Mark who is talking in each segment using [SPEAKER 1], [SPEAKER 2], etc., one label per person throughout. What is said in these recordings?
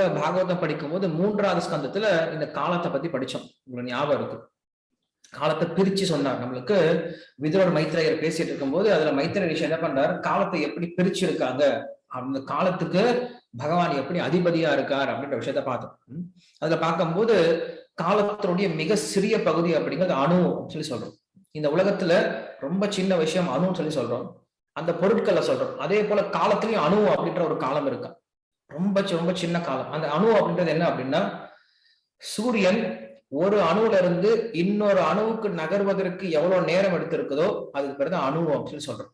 [SPEAKER 1] பாகவதம் படிக்கும்போது மூன்றாவது ஸ்கந்தத்துல இந்த காலத்தை பத்தி படிச்சோம். உங்களுக்கு ஞாபகம் இருக்கு. காலத்தை பிரிச்சு சொன்னார். நம்மளுக்கு விதுரோட மைத்ரேயர் பேசிட்டு இருக்கும்போது அதுல மைத்ரேய ரிஷி என்ன பண்றாரு? காலத்தை எப்படி பிரிச்சு இருக்காங்க அந்த காலத்துக்கு பகவான் எப்படி அதிபதியா இருக்கார் அப்படின்ற விஷயத்த பார்த்தோம். அதுல பார்க்கும்போது காலத்தினுடைய மிக சிறிய பகுதி அப்படிங்கிறது அணு அப்படின்னு சொல்லி சொல்றோம். இந்த உலகத்துல ரொம்ப சின்ன விஷயம் அணுன்னு சொல்லி சொல்றோம். அந்த பொருட்களை சொல்றோம். அதே போல காலத்திலயும் அணு அப்படின்ற ஒரு காலம் இருக்கு? ரொம்ப சி- ரொம்ப சின்ன காலம். அந்த அணு அப்படின்றது என்ன அப்படின்னா சூரியன் ஒரு அணுல இருந்து இன்னொரு அணுவுக்கு நகர்வதற்கு எவ்வளவு நேரம் எடுத்திருக்குதோ அதுக்கு பேர் தான் அணு அப்படின்னு சொல்லி சொல்றோம்.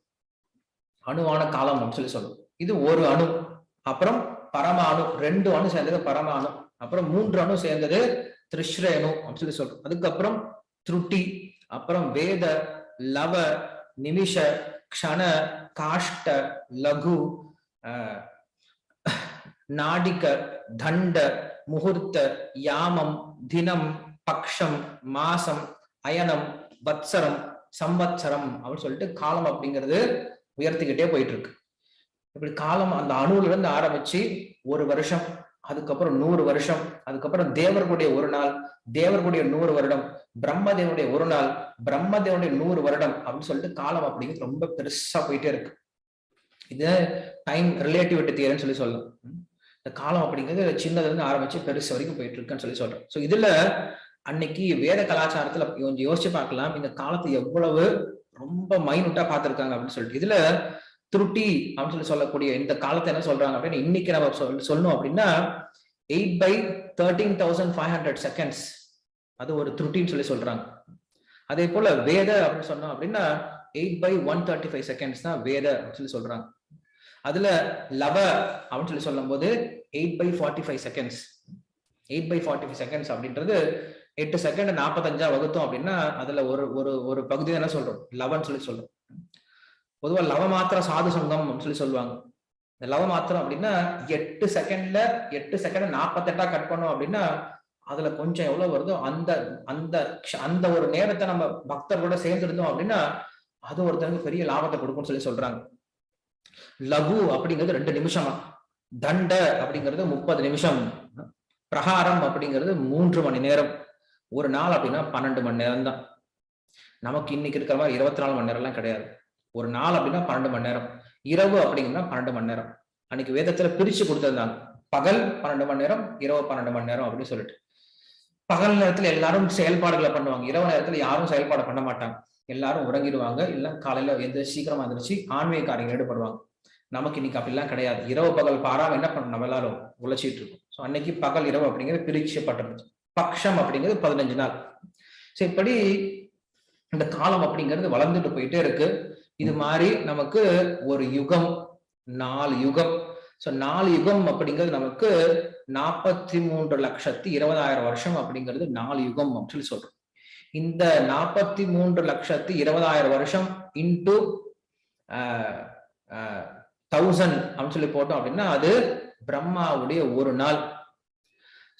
[SPEAKER 1] அணுவான காலம் அப்படின்னு சொல்லி சொல்றோம். இது ஒரு அணு. அப்புறம் பரமாணு ரெண்டு அணு சேர்ந்தது பரமாணு அப்புறம் மூன்று அணு சேர்ந்தது திரிஸ்ரேணு அப்படின்னு சொல்லி சொல்றோம். அதுக்கப்புறம் த்ருட்டி அப்புறம் வேத லவ நிமிஷ க்ஷண காஷ்ட லகு நாடிக தண்ட முகூர்த்த யாமம் தினம் பக்ஷம் மாசம் அயனம் வத்சரம் சம்பத்சரம் அப்படின்னு சொல்லிட்டு காலம் அப்படிங்கிறது உயர்த்திக்கிட்டே போயிட்டு இருக்கு இப்படி காலம் அந்த அணுல இருந்து ஆரம்பிச்சு ஒரு வருஷம் அதுக்கப்புறம் நூறு வருஷம் அதுக்கப்புறம் தேவர்களுடைய ஒரு நாள் தேவர்களுடைய நூறு வருடம் பிரம்மதேவனுடைய ஒரு நாள் பிரம்மதேவனுடைய நூறு வருடம் அப்படின்னு சொல்லிட்டு காலம் அப்படிங்கிறது ரொம்ப பெருசா போயிட்டே இருக்கு. இது டைம் ரிலேட்டிவிட்டி தியரின்னு சொல்லி சொல்லலாம். இந்த காலம் அப்படிங்கிறது சின்னதுலேருந்து ஆரம்பிச்சு பெருசு வரைக்கும் போயிட்டு இருக்குன்னு சொல்லி சொல்றோம் ஸோ இதுல அன்னைக்கு வேத கலாச்சாரத்துல கொஞ்சம் யோசிச்சு பார்க்கலாம். இந்த காலத்தை எவ்வளவு ரொம்ப மைனூட்டா பார்த்துருக்காங்க அப்படின்னு சொல்லிட்டு. இதுல துருட்டி அப்படின்னு சொல்லி சொல்லக்கூடிய இந்த காலத்தை என்ன சொல்றாங்க அப்படின்னு இன்னைக்கு நம்ம சொல் சொல்லணும் அப்படின்னா eight by thirteen thousand five hundred seconds அது ஒரு துருட்டின்னு சொல்லி சொல்றாங்க. அதே போல வேத அப்படின்னு சொன்னோம் அப்படின்னா eight by one thirty five seconds தான் வேத அப்படின்னு சொல்லி சொல்றாங்க. அதுல லவ அப்படின்னு சொல்லி சொல்லும்போது eight by forty five seconds eight by forty five seconds அப்படின்றது எட்டு செகண்ட் நாற்பத்தஞ்சா வகுத்தோம் அப்படின்னா அதுல ஒரு ஒரு ஒரு பகுதி என்ன சொல்றோம். லவன் சொல்லி சொல்றோம். பொதுவாக லவ மாத்திரம் சாது சங்கம் அப்படின்னு சொல்லி சொல்லுவாங்க. இந்த லவ மாத்திரம் அப்படின்னா எட்டு செகண்ட்ல எட்டு செகண்ட் நாற்பத்தெட்டா கட் பண்ணோம் அப்படின்னா அதுல கொஞ்சம் எவ்வளவு வருதோ அந்த அந்த க்ஷ- அந்த ஒரு நேரத்தை நம்ம பக்தர்களோட சேர்ந்து இருந்தோம் அப்படின்னா அது ஒருத்தருக்கு பெரிய லாபத்தை கொடுக்கும்னு சொல்லி சொல்றாங்க. லகு அப்படிங்கிறது ரெண்டு நிமிஷமா. தண்ட அப்படிங்கிறது முப்பது நிமிஷம். பிரகாரம் அப்படிங்கிறது மூன்று மணி நேரம். ஒரு நாள் அப்படின்னா பன்னெண்டு மணி நேரம் தான். நமக்கு இன்னைக்கு இருக்கிற மாதிரி இருபத்தி நாலு மணி நேரம்லாம் கிடையாது. ஒரு நாள் அப்படின்னா பன்னெண்டு மணி நேரம். இரவு அப்படிங்கன்னா பன்னெண்டு மணி நேரம். அன்னைக்கு வேதத்துல பிரிச்சு கொடுத்திருந்தாங்க. பகல் பன்னெண்டு மணி நேரம் இரவு பன்னெண்டு மணி நேரம் அப்படின்னு சொல்லிட்டு. பகல் நேரத்துல எல்லாரும் செயல்பாடுகளை பண்ணுவாங்க. இரவு நேரத்துல யாரும் செயல்பாடு பண்ண மாட்டாங்க. எல்லாரும் உறங்கிடுவாங்க. இல்ல காலையில எந்த சீக்கிரமா எந்திரிச்சு ஆன்மீக காரியங்கள் ஈடுபடுவாங்க. நமக்கு இன்னைக்கு அப்படிலாம் கிடையாது. இரவு பகல் பாராம என்ன பண்ணணும்? நம்ம எல்லாரும் உழைச்சிட்டு இருக்கோம். ஸோ அன்னைக்கு பகல் இரவு அப்படிங்கிறது பிரிக்கப்பட்டிருந்துச்சு. பக்ஷம் அப்படிங்கிறது பதினஞ்சு நாள். ஸோ இப்படி இந்த காலம் அப்படிங்கிறது வளர்ந்துட்டு போயிட்டே இருக்கு. இது மாதிரி நமக்கு ஒரு யுகம் நாலு யுகம். ஸோ நாலு யுகம் அப்படிங்கிறது நமக்கு நாற்பத்தி மூன்று லட்சத்தி இருபதாயிரம் வருஷம் அப்படிங்கிறது நாலு யுகம் அப்படின்னு சொல்றோம். இந்த நாற்பத்தி மூன்று லட்சத்தி இருபதாயிரம் வருஷம் இன்டு தௌசண்ட் அப்படின்னு சொல்லி போட்டோம் அப்படின்னா அது பிரம்மாவுடைய ஒரு நாள்.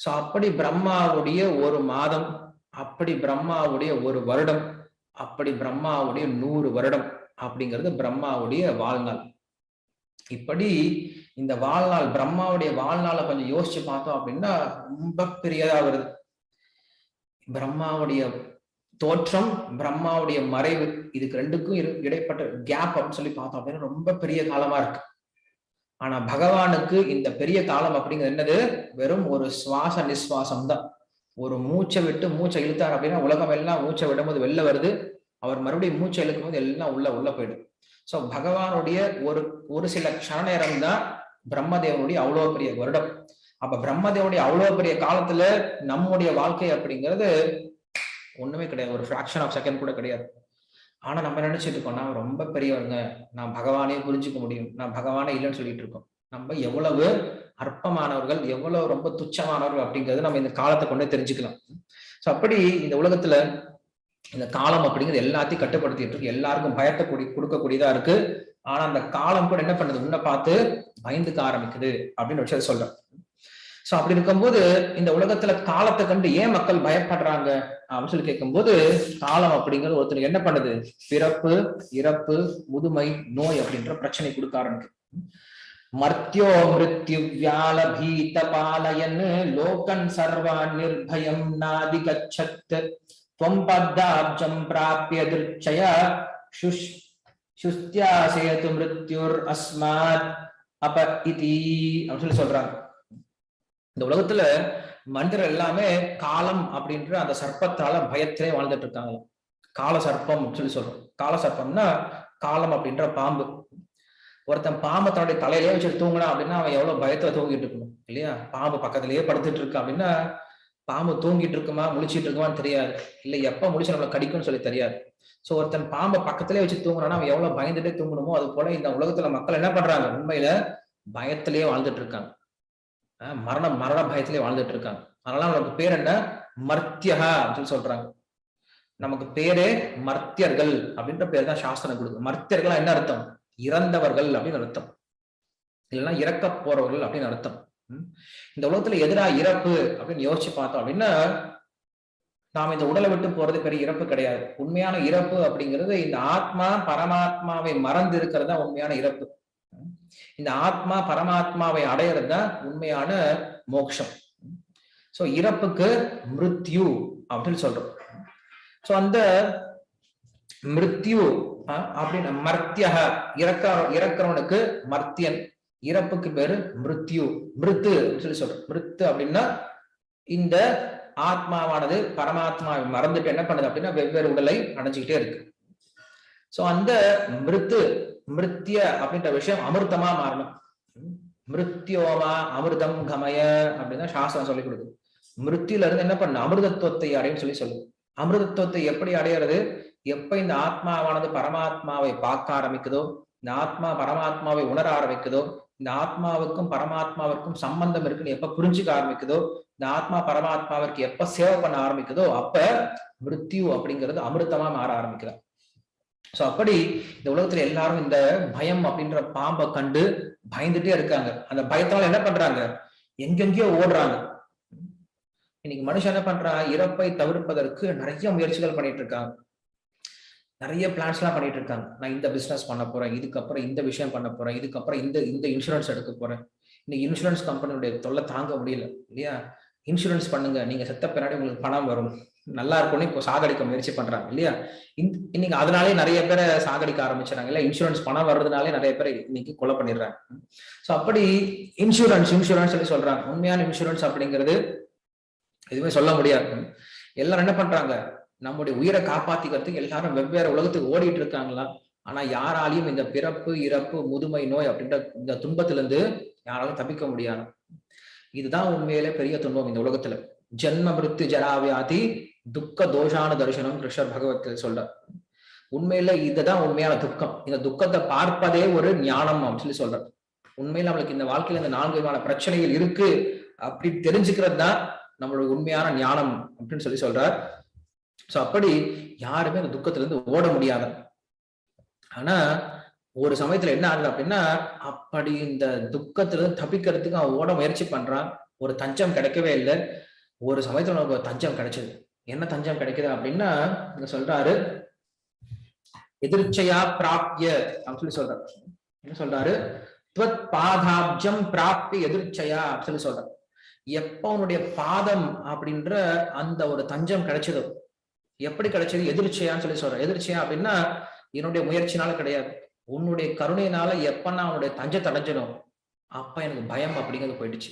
[SPEAKER 1] சோ அப்படி பிரம்மாவுடைய ஒரு மாதம் அப்படி பிரம்மாவுடைய ஒரு வருடம் அப்படி பிரம்மாவுடைய நூறு வருடம் அப்படிங்கிறது பிரம்மாவுடைய வாழ்நாள். இப்படி இந்த வாழ்நாள் பிரம்மாவுடைய வாழ்நாளை கொஞ்சம் யோசிச்சு பார்த்தோம் அப்படின்னா ரொம்ப பெரியதா வருது. பிரம்மாவுடைய தோற்றம் பிரம்மாவுடைய மறைவு இதுக்கு ரெண்டுக்கும் இரு- இடைப்பட்ட கேப் அப்படின்னு சொல்லி பார்த்தோம் அப்படின்னா ரொம்ப பெரிய காலமா இருக்கு. ஆனா பகவானுக்கு இந்த பெரிய காலம் அப்படிங்கிறது என்னது? வெறும் ஒரு சுவாச நிஸ்வாசம் தான். ஒரு மூச்சை விட்டு மூச்சை இழுத்தார் அப்படின்னா உலகம் எல்லாம் மூச்சை விடும்போது வெளில வருது. அவர் மறுபடியும் மூச்சை இழுக்கும் போது எல்லாம் உள்ள உள்ள போயிடும் சோ பகவானுடைய ஒரு ஒரு சில க்ஷண நேரம் தான் பிரம்மதேவனுடைய அவ்வளோ பெரிய வருடம். அப்ப பிரம்மதேவனுடைய அவ்வளோ பெரிய காலத்துல நம்முடைய வாழ்க்கை அப்படிங்கிறது ஒண்ணுமே கிடையாது. ஒரு ஃபிராக்ஷன் ஆஃப் செகண்ட் கூட கிடையாது. ஆனா நம்ம நினைச்சிட்டு இருக்கோம் நான் ரொம்ப பெரியவங்க நான் பகவானே புரிஞ்சுக்க முடியும். நான் பகவானே இல்லைன்னு சொல்லிட்டு இருக்கோம். நம்ம எவ்வளவு அற்பமானவர்கள் எவ்வளவு ரொம்ப துச்சமானவர்கள் அப்படிங்கிறது நம்ம இந்த காலத்தை கொண்டு தெரிஞ்சுக்கலாம். சோ அப்படி இந்த உலகத்துல இந்த காலம் அப்படிங்கிறது எல்லாத்தையும் கட்டுப்படுத்திட்டு இருக்கு. எல்லாருக்கும் பயத்தை கூடி கொடுக்கக்கூடியதா இருக்கு. ஆனா அந்த காலம் கூட என்ன பண்ணுது? உன்னை பார்த்து பயந்துக்க ஆரம்பிக்குது அப்படின்னு விஷயத்த சொல்றேன் சோ அப்படி இருக்கும்போது இந்த உலகத்துல காலத்தை கண்டு ஏன் மக்கள் பயப்படுறாங்க? அப்படின்னு சொல்லி கேட்கும்போது காலம் அப்படிங்கிறது ஒருத்தருக்கு என்ன பண்ணுது? பிறப்பு இறப்பு முதுமை நோய் அப்படின்ற பிரச்சனை கொடுக்க ஆரம்பிக்கும் மர்த்தியோ மிருத்யு வியால பீத பாலயன் லோகன் சர்வான் நிர்பயம் நாதி கச்சத் தொம்பத்தாப்ஜம் பிராபிய திருச்சய சுஷ் சுஸ்தியாசேது மிருத்யுர் அஸ்மாத் அப இதி அப்படின்னு சொல்லி சொல்றாங்க. இந்த உலகத்துல மனிதர் எல்லாமே காலம் அப்படின்ற அந்த சர்ப்பத்தால பயத்திலே வாழ்ந்துட்டு இருக்காங்க. கால சர்ப்பம் சொல்லி சொல்றோம். கால சர்ப்பம்னா காலம் அப்படின்ற பாம்பு. ஒருத்தன் பாம்பை தன்னுடைய தலையிலேயே வச்சுட்டு தூங்கினா அப்படின்னா அவன் எவ்வளவு பயத்துல தூங்கிட்டு இருக்கணும் இல்லையா? பாம்பு பக்கத்திலேயே படுத்துட்டு இருக்கான் அப்படின்னா பாம்பு தூங்கிட்டு இருக்குமா முழிச்சிட்டு இருக்குமான்னு தெரியாது. இல்ல எப்ப முழிச்சு நம்மளை கடிக்கும்னு சொல்லி தெரியாது. சோ ஒருத்தன் பாம்பை பக்கத்திலே வச்சு தூங்குறான்னா அவன் எவ்வளவு பயந்துட்டே தூங்கணுமோ அது போல இந்த உலகத்துல மக்கள் என்ன பண்றாங்க? உண்மையில பயத்திலேயே வாழ்ந்துட்டு இருக்காங்க. மரண மரண பயத்திலே வாழ்ந்துட்டு இருக்காங்க. அதனால அவனுக்கு பேர் என்ன? மர்த்தியகா அப்படின்னு சொல்றாங்க. நமக்கு பேரே மர்த்தியர்கள் அப்படின்ற பேர் தான் சாஸ்திரம் கொடுக்கு மர்த்தியர்கள் என்ன அர்த்தம்? இறந்தவர்கள் அப்படின்னு அர்த்தம். இல்லைன்னா இறக்க போறவர்கள் அப்படின்னு அர்த்தம். இந்த உலகத்துல எதிரா இறப்பு அப்படின்னு யோசிச்சு பார்த்தோம் அப்படின்னா நாம் இந்த உடலை விட்டு போறது பெரிய இறப்பு கிடையாது. உண்மையான இறப்பு அப்படிங்கிறது இந்த ஆத்மா பரமாத்மாவை மறந்து இருக்கிறது தான் உண்மையான இறப்பு. இந்த ஆத்மா பரமாத்மாவை அடையிறது தான் உண்மையான மோட்சம் சோ இறப்புக்கு மிருத்யு அப்படின்னு சொல்றோம். சோ அந்த மிருத்யு அஹ், அப்படின்னு மர்த்தியக இறக்க இறக்கிறவனுக்கு மர்த்தியன் இறப்புக்கு பேரு மிருத்யு மிருத்து அப்படின்னு சொல்லி சொல்றோம். மிருத்து அப்படின்னா இந்த ஆத்மாவானது பரமாத்மாவை மறந்துட்டு என்ன பண்ணுது அப்படின்னா வெவ்வேறு உடலை அடைஞ்சுக்கிட்டே இருக்கு. சோ அந்த மிருத்து மிருத்திய அப்படின்ற விஷயம் அமிர்தமா மாறணும். மிருத்தியோமா அமிர்தம் கமய அப்படின்னு சாஸ்திரம் சொல்லிக் கொடுக்குது. மிருத்தியில இருந்து என்ன பண்ண அமிர்தத்துவத்தை அடையும் சொல்லி சொல்லுது. அமிர்தத்துவத்தை எப்படி அடையிறது? எப்ப இந்த ஆத்மாவானது பரமாத்மாவை பார்க்க ஆரம்பிக்குதோ இந்த ஆத்மா பரமாத்மாவை உணர ஆரம்பிக்குதோ இந்த ஆத்மாவுக்கும் பரமாத்மாவிற்கும் சம்பந்தம் இருக்குன்னு எப்ப புரிஞ்சுக்க ஆரம்பிக்குதோ இந்த ஆத்மா பரமாத்மாவிற்கு எப்ப சேவை பண்ண ஆரம்பிக்குதோ அப்ப மிருத்யு அப்படிங்கிறது அமிர்தமா மாற ஆரம்பிக்கிறார். ஸோ அப்படி இந்த உலகத்துல எல்லாரும் இந்த பயம் அப்படின்ற பாம்பை கண்டு பயந்துட்டே இருக்காங்க. அந்த பயத்தால என்ன பண்றாங்க? எங்கெங்கேயோ ஓடுறாங்க. இன்னைக்கு மனுஷன் என்ன பண்றான்? இறப்பை தவிர்ப்பதற்கு நிறைய முயற்சிகள் பண்ணிட்டு இருக்காங்க. நிறைய பிளான்ஸ் எல்லாம் பண்ணிட்டு இருக்காங்க. நான் இந்த பிசினஸ் பண்ண போறேன் இதுக்கப்புறம் இந்த விஷயம் பண்ண போறேன் இதுக்கப்புறம் இந்த இந்த இன்சூரன்ஸ் எடுக்க போறேன். இன்னைக்கு இன்சூரன்ஸ் கம்பெனியுடைய தொல்லை தாங்க முடியல இல்லையா? இன்சூரன்ஸ் பண்ணுங்க. நீங்க செத்த பின்னாடி உங்களுக்கு பணம் வரும். நல்லா இருக்கும்னு இப்போ சாகடிக்க முயற்சி பண்றாங்க இல்லையா? இன்னைக்கு அதனாலே நிறைய பேரை சாகடிக்க ஆரம்பிச்சாங்க இல்ல இன்சூரன்ஸ் பணம் வர்றதுனாலே நிறைய பேர் இன்னைக்கு கொலை பண்ணிடுறாங்க. ஸோ அப்படி இன்சூரன்ஸ் இன்சூரன்ஸ் சொல்லி சொல்றாங்க. உண்மையான இன்சூரன்ஸ் அப்படிங்கிறது எதுவுமே சொல்ல முடியாது. எல்லாரும் என்ன பண்றாங்க? நம்முடைய உயிரை காப்பாத்திக்கிறதுக்கு எல்லாரும் வெவ்வேறு உலகத்துக்கு ஓடிட்டு இருக்காங்களா? ஆனா யாராலையும் இந்த பிறப்பு இறப்பு முதுமை நோய் அப்படின்ற இந்த துன்பத்திலிருந்து யாராலும் தப்பிக்க முடியாது. இதுதான் உண்மையிலே பெரிய துன்பம் இந்த உலகத்துல. ஜென்ம மிருத்து ஜராவியாதி துக்க தோஷான தரிசனம் கிருஷ்ணர் பகவத்தில் சொல்றார் உண்மையில இதுதான் உண்மையான துக்கம். இந்த துக்கத்தை பார்ப்பதே ஒரு ஞானம் அப்படின்னு சொல்லி சொல்றார் உண்மையில நம்மளுக்கு இந்த வாழ்க்கையில இந்த நான்கு விதமான பிரச்சனைகள் இருக்கு அப்படி தெரிஞ்சுக்கிறது தான் நம்மளோட உண்மையான ஞானம் அப்படின்னு சொல்லி சொல்றார் சோ அப்படி யாருமே அந்த துக்கத்துல இருந்து ஓட முடியாத. ஆனா ஒரு சமயத்துல என்ன ஆகுது அப்படின்னா அப்படி இந்த துக்கத்துல இருந்து தப்பிக்கிறதுக்கு அவன் ஓட முயற்சி பண்றான். ஒரு தஞ்சம் கிடைக்கவே இல்லை. ஒரு சமயத்துல நமக்கு தஞ்சம் கிடைச்சது. என்ன தஞ்சம் கிடைக்குது அப்படின்னா இங்க சொல்றாரு எதிர்ச்சையா பிராப்திய அப்படின்னு சொல்லி சொல்றாரு. என்ன சொல்றாரு? துவத் பாதாப்ஜம் பிராப்தி எதிர்ச்சையா அப்படின்னு சொல்லி சொல்றாரு. எப்ப உன்னுடைய பாதம் அப்படின்ற அந்த ஒரு தஞ்சம் கிடைச்சதோ எப்படி கிடைச்சது? எதிர்ச்சியான்னு சொல்லி சொல்றேன் எதிர்ச்சியா அப்படின்னா என்னுடைய முயற்சினால கிடையாது. உன்னுடைய கருணையினால எப்ப நான் அவனுடைய தஞ்சை தடைஞ்சிடும் அப்ப எனக்கு பயம் அப்படிங்கிறது போயிடுச்சு.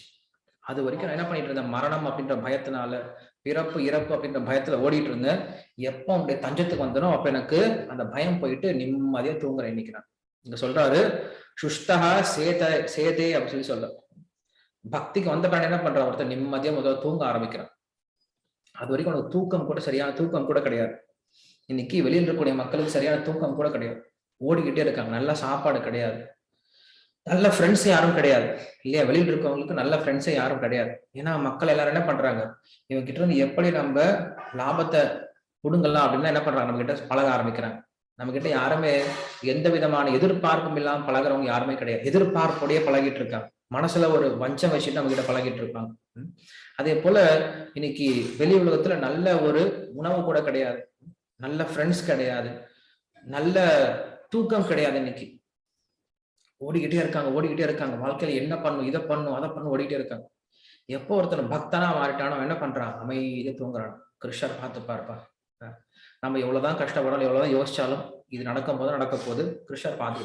[SPEAKER 1] அது வரைக்கும் நான் என்ன பண்ணிட்டு இருந்தேன்? மரணம் அப்படின்ற பயத்தினால பிறப்பு இறப்பு அப்படின்ற பயத்துல ஓடிட்டு இருந்தேன் எப்போ அவனுடைய தஞ்சத்துக்கு வந்தனோ அப்ப எனக்கு அந்த பயம் போயிட்டு நிம்மதியா தூங்குறேன் இன்னைக்கு இங்க சொல்றாரு சுஷ்டகா சேத சேதே அப்படின்னு சொல்லி சொல்ற பக்திக்கு வந்த பிறகு என்ன பண்றான் ஒருத்தர் நிம்மதியா முதல்ல தூங்க ஆரம்பிக்கிறான். அது வரைக்கும் அவனுக்கு தூக்கம் கூட சரியான தூக்கம் கூட கிடையாது. இன்னைக்கு வெளியில் இருக்கக்கூடிய மக்களுக்கு சரியான தூக்கம் கூட கிடையாது. ஓடிக்கிட்டே இருக்காங்க. நல்ல சாப்பாடு கிடையாது. நல்ல ஃப்ரெண்ட்ஸ் யாரும் கிடையாது. இல்லையா? வெளியில் இருக்கவங்களுக்கு நல்ல ஃப்ரெண்ட்ஸே யாரும் கிடையாது. ஏன்னா மக்கள் எல்லாரும் என்ன பண்றாங்க? இவங்க கிட்ட இருந்து எப்படி நம்ம லாபத்தை கொடுங்கலாம் அப்படின்னா என்ன பண்றாங்க? நம்ம கிட்ட பழக ஆரம்பிக்கிறாங்க. நம்ம கிட்ட யாருமே எந்த விதமான எதிர்பார்ப்பும் இல்லாம பழகுறவங்க யாருமே கிடையாது. எதிர்பார்ப்போடய பழகிட்டு இருக்காங்க. மனசுல ஒரு வஞ்சம் வச்சுட்டு நம்ம கிட்ட பழகிட்டு இருப்பாங்க. அதே போல இன்னைக்கு வெளி உலகத்துல நல்ல ஒரு உணவு கூட கிடையாது. நல்ல ஃப்ரெண்ட்ஸ் கிடையாது. நல்ல தூக்கம் கிடையாது இன்னைக்கு. ஓடிக்கிட்டே இருக்காங்க ஓடிக்கிட்டே இருக்காங்க. வாழ்க்கையில என்ன பண்ணும் இதை பண்ணும் அதை பண்ணும் ஓடிக்கிட்டே இருக்காங்க. எப்போ ஒருத்தன் பக்தனா மாறிட்டானோ என்ன பண்றான்? அமைதியா தூங்குறான். கிருஷ்ணர் பார்த்து பார்ப்பா நம்ம எவ்வளவுதான் கஷ்டப்படாலும் எவ்வளவுதான் யோசிச்சாலும் இது நடக்கும் போது நடக்க போகுது. கிருஷ்ணர் பார்த்து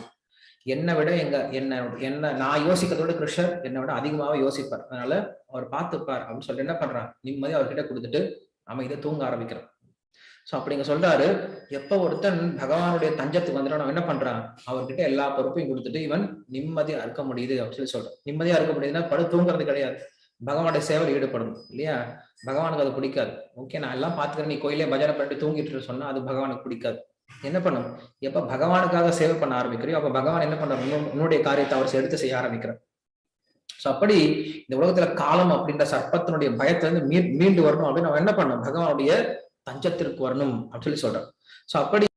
[SPEAKER 1] என்னை விட எங்க என்ன என்ன நான் யோசிக்கிறத விட கிருஷ்ணர் என்னை விட அதிகமாவே யோசிப்பார். அதனால அவர் பார்த்துப்பார் அப்படின்னு சொல்லிட்டு என்ன பண்றான்? நிம்மதி அவர்கிட்ட கொடுத்துட்டு நம்ம இதை தூங்க ஆரம்பிக்கிறோம் ஸோ அப்படிங்க சொல்றாரு எப்ப ஒருத்தன் பகவானுடைய தஞ்சத்துக்கு வந்துட்டு அவன் என்ன பண்றான்? அவர்கிட்ட எல்லா பொறுப்பையும் கொடுத்துட்டு இவன் நிம்மதியா இருக்க முடியுது அப்படின்னு சொல்லி சொல்றான். நிம்மதியா இருக்க முடியுதுன்னா படு தூங்குறது கிடையாது. பகவானுடைய சேவையில் ஈடுபடும் இல்லையா? பகவானுக்கு அது பிடிக்காது. ஓகே நான் எல்லாம் பாத்துக்கிறேன் நீ கோயிலே பஜனை பண்ணிட்டு தூங்கிட்டு சொன்னா அது பகவானுக்கு பிடிக்காது. என்ன பண்ணும்? எப்ப பகவானுக்காக சேவை பண்ண ஆரம்பிக்கிறியோ அப்ப பகவான் என்ன பண்றாரு? உன்னுடைய காரியத்தை அவர் எடுத்து செய்ய ஆரம்பிக்கிறார். ஸோ அப்படி இந்த உலகத்துல காலம் அப்படின்ற சர்ப்பத்தினுடைய பயத்துல இருந்து மீ மீண்டு வரணும் அப்படின்னு அவன் என்ன பண்ணும்? பகவானுடைய தஞ்சத்திற்கு வரணும் அப்படின்னு சொல்லி சொல்றான் ஸோ அப்படி